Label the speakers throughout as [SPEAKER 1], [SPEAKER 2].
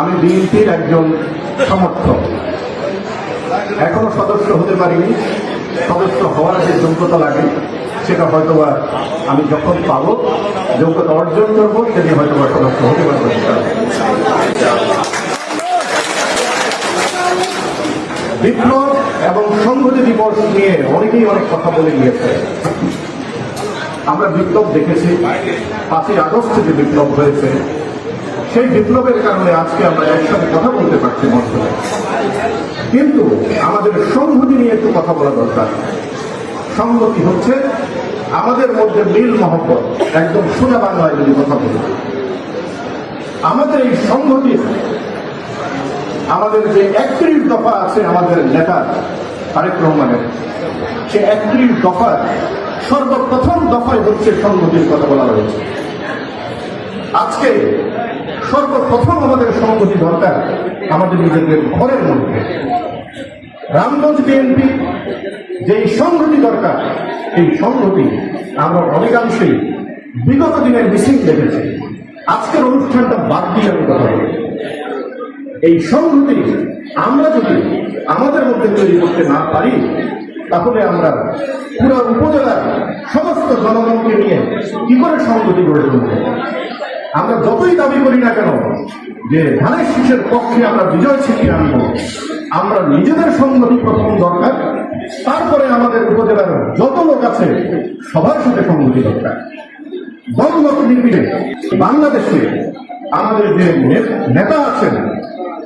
[SPEAKER 1] আমি বিএনপির একজন সমর্থক। এখনও সদস্য হতে পারিনি। সদস্য হওয়ার যে যোগ্যতা লাগে, সেটা হয়তোবা আমি যখন পাবো, যোগ্যতা অর্জন করব, সেটি হয়তো বা সদস্য হতে পারব। বিপ্লব এবং সংহতি দিবস নিয়ে অনেকেই অনেক কথা বলে গিয়েছে। আমরা বিপ্লব দেখেছি। পাঁচই আগস্টে যে বিপ্লব হয়েছে সেই বিপ্লবের কারণে আজকে আমরা একসাথে কথা বলতে পারছি মঞ্চে কিন্তু আমাদের সংহতি নিয়ে একটু কথা বলা দরকার। সংহতি হচ্ছে আমাদের মধ্যে মিল মহব্বত, একদম সোজা বাংলায় যদি কথা বলি। আমাদের এই সংহতি, আমাদের যে একত্রিশ দফা আছে আমাদের নেতা তারেক রহমানের, সে একত্রিশ দফা সর্বপ্রথম দফায় হচ্ছে সংহতির কথা বলা হয়েছে। আজকে সর্বপ্রথম আমাদের সংগতি দরকার আমাদের নিজেদের ঘরের মধ্যে। রামগঞ্জ বিএনপি যেই সংহতি দরকার, এই সংহতি আমরা অনেকাংশেই বিগত দিনের মিছিল দেখেছি। আজকের অনুষ্ঠানটা বাদ দিয়ে আমি কথা বলি এই সংহতি আমরা যদি আমাদের মধ্যে তৈরি করতে না পারি, তাহলে আমরা পুরো উপজেলার সমস্ত জনগণকে নিয়ে কি করে সংহতি গড়ে তুলব? আমরা যতই দাবি করি না কেন, যে ধানের শীষের পক্ষে আমরা বিজয় ছিনিয়ে আনব, আমরা নিজেদের সংগতি প্রথম দরকার, তারপরে আমাদের উপজেলার যত লোক আছে, সবার সাথে সংগতি দরকার। দলগত নির্বিড়ে বাংলাদেশে আমাদের যে নেতা আছেন,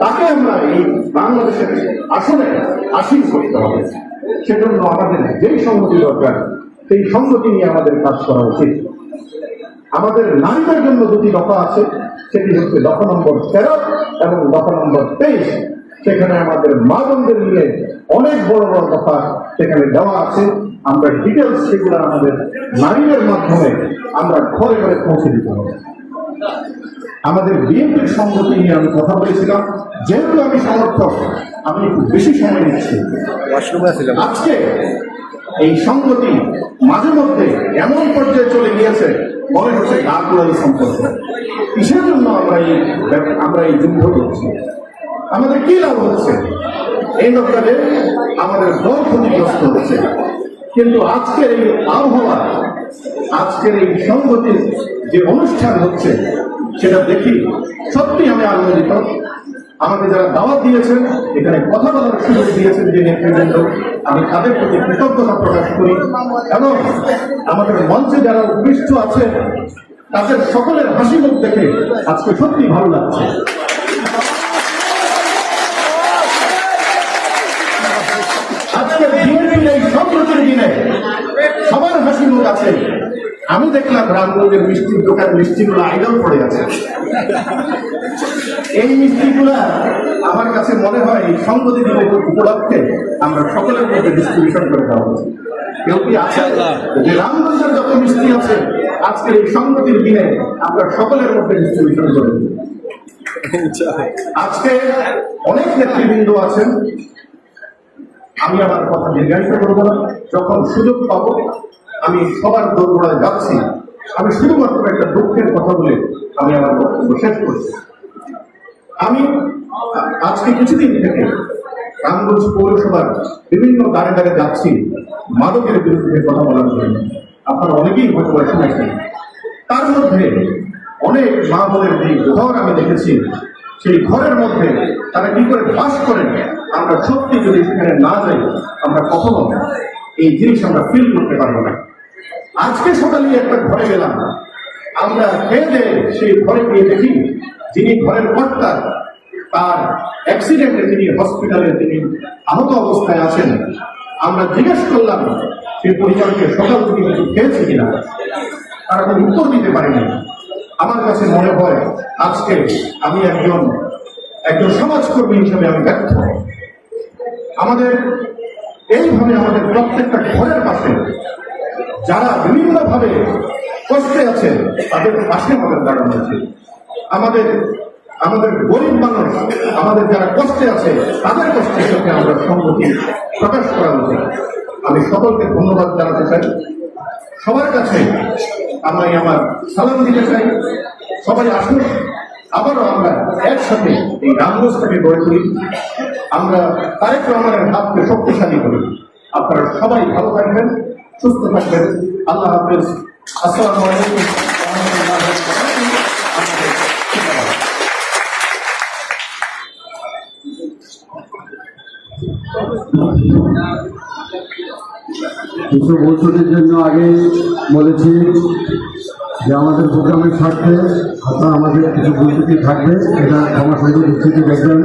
[SPEAKER 1] তাকে আমরা এই বাংলাদেশের আসনে আসীন করতে হবে। সেজন্য আমাদের যেই সংগতি দরকার, সেই সংগতি নিয়ে আমাদের কাজ করা উচিত। আমাদের নারীদের জন্য দুটি দফা আছে সেটি হচ্ছে দফা নম্বর তেরো এবং দফা নম্বর তেইশ। সেখানে আমাদের মা বোনদের নিয়ে অনেক বড় বড় দফা সেখানে দেওয়া আছে। আমরা ডিটেলস সেগুলো আমাদের নারীদের মাধ্যমে আমরা ঘরে ঘরে পৌঁছে দিতে হবে আমাদের বিএনপির সংগতি নিয়ে আমি কথা বলেছিলাম। যেহেতু আমি সমর্থক আমি একটু বেশি সময় নিচ্ছি। আজকে এই সংগতি মাঝে মধ্যে এমন পর্যায়ে চলে গিয়েছে মনে হচ্ছে কাকুরাই সম্পর্ক কিসের জন্য আমরা এই আমরা এই যুদ্ধ করছি? আমাদের কি লাভ হচ্ছে? এই ব্যাপারে আমাদের দল ক্ষতিগ্রস্ত হচ্ছে। কিন্তু আজকের এই আবহাওয়া, আজকের এই সংগতির যে অনুষ্ঠান হচ্ছে, সেটা দেখি সত্যি আমি আনন্দিত। আমাকে যারা দাওয়াত দিয়েছেন, এখানে কথা বলার সুযোগ দিয়েছেন যে নেতৃবৃন্দ, আমি তাদের প্রতি কৃতজ্ঞতা প্রকাশ করি। এবং আমাদের মঞ্চে যারা উপবিষ্ট আছে, তাদের সকলের হাসি মুখ দেখে আজকে সত্যি ভালো লাগছে। আজকে বিএনপির এই সংগতির দিনে সবার হাসি মুখ আছে আমি দেখলাম রামগঞ্জের মিষ্টির দোকান মিষ্টিগুলো আইডল পড়ে আছে। এই মিষ্টিগুলা আমার কাছে মনে হয় এই সংগতি দিবস উপলক্ষে আমরা সকলের মধ্যে ডিস্ট্রিবিউশন করে দেওয়া উচিত কেউ কি আছে যে রামগঞ্জের যত মিষ্টি আছে আজকের এই সংগতির দিনে আমরা সকলের মধ্যে ডিস্ট্রিবিউশন করে দিই আজকে অনেক নেতৃবৃন্দ আছেন। আমি আমার কথা দীর্ঘায়িত করব না। যখন সুযোগ পাবো আমি সবার দোরগোড়ায় যাচ্ছি। আমি শুধুমাত্র একটা দুঃখের কথা বলে আমি আমার বক্তব্য শেষ করছি। আমি আজকে কিছুদিন থেকে রামগঞ্জ পৌরসভার বিভিন্ন দাঁড়ে দাঁড়ে যাচ্ছি মাদকের বিরুদ্ধে কথা বলার জন্য। আপনারা অনেকেই হয়তো শুনেছেন। তার মধ্যে অনেক মা বোনের যে ঘর আমি দেখেছি, সেই ঘরের মধ্যে তারা কি করে বাস করেন? আমরা সত্যি যদি সেখানে না যাই, আমরা কখনো এই জিনিস আমরা ফিল করতে পারব না। আজকে সকালে একটা ঘরে গেলাম। আমরা খেয়ে সেই ঘরে গিয়ে দেখি, যিনি ঘরের কর্তা, তার অ্যাক্সিডেন্টে তিনি হসপিটালে তিনি আহত অবস্থায় আছেন। আমরা জিজ্ঞেস করলাম সেই পরিবারকে সকাল থেকে কিছু খেয়েছে কিনা? তারা কোনো উত্তর দিতে পারেনি। আমার কাছে মনে হয়, আজকে আমি একজন একজন সমাজকর্মী হিসেবে আমি ব্যর্থ। আমাদের, এইভাবে আমাদের প্রত্যেকটা ঘরের পাশে যারা বিভিন্নভাবে কষ্টে আছে তাদের পাশে আমাদের দাঁড়ানো উচিত। আমাদের আমাদের গরিব মানুষ, আমাদের যারা কষ্টে আছে, তাদের কষ্টের সাথে আমরা সংগতি প্রকাশ করা উচিত। আমি সকলকে ধন্যবাদ জানাতে চাই। সবার কাছে আমি আমার সালাম দিতে চাই। সবাই আসুন, আবারও আমরা একসাথে এই রামগঞ্জটাকে গড়ে তুলি। আমরা তারেক রহমানের হাতকে শক্তিশালী করি। আপনারা সবাই ভালো থাকবেন। সুস্থ থাকবেন। আল্লাহ হাফেজ। আসসালামু আলাইকুম।
[SPEAKER 2] কিছু বছরের জন্য আগে বলেছি যে আমাদের প্রোগ্রামের স্বার্থে আপনারা আমাদের কিছু বৈঠকে থাকবে এটা ক্ষমা সুন্দর দৃষ্টিতে দেখবেন